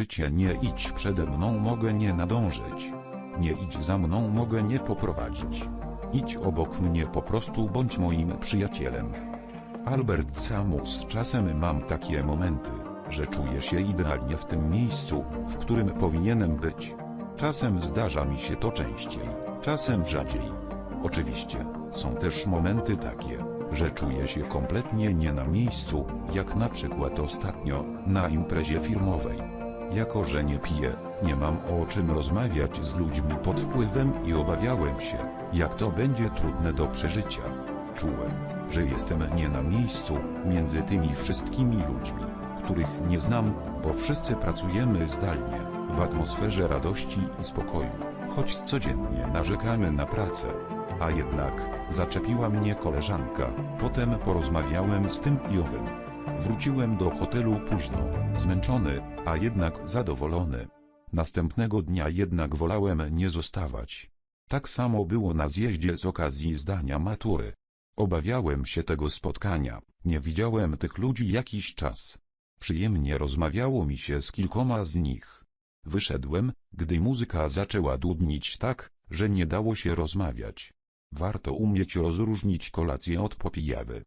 życie nie idź przede mną mogę nie nadążyć. Nie idź za mną mogę nie poprowadzić. Idź obok mnie po prostu bądź moim przyjacielem. Albert Camus czasem mam takie momenty, że czuję się idealnie w tym miejscu, w którym powinienem być. Czasem zdarza mi się to częściej, czasem rzadziej. Oczywiście, są też momenty takie, że czuję się kompletnie nie na miejscu, jak na przykład ostatnio, na imprezie firmowej. Jako, że nie piję, nie mam o czym rozmawiać z ludźmi pod wpływem i obawiałem się, jak to będzie trudne do przeżycia. Czułem, że jestem nie na miejscu, między tymi wszystkimi ludźmi, których nie znam, bo wszyscy pracujemy zdalnie, w atmosferze radości i spokoju, choć codziennie narzekamy na pracę. A jednak, zaczepiła mnie koleżanka, potem porozmawiałem z tym i owym. Wróciłem do hotelu późno, zmęczony, a jednak zadowolony. Następnego dnia jednak wolałem nie zostawać. Tak samo było na zjeździe z okazji zdania matury. Obawiałem się tego spotkania, nie widziałem tych ludzi jakiś czas. Przyjemnie rozmawiało mi się z kilkoma z nich. Wyszedłem, gdy muzyka zaczęła dudnić tak, że nie dało się rozmawiać. Warto umieć rozróżnić kolację od popijawy.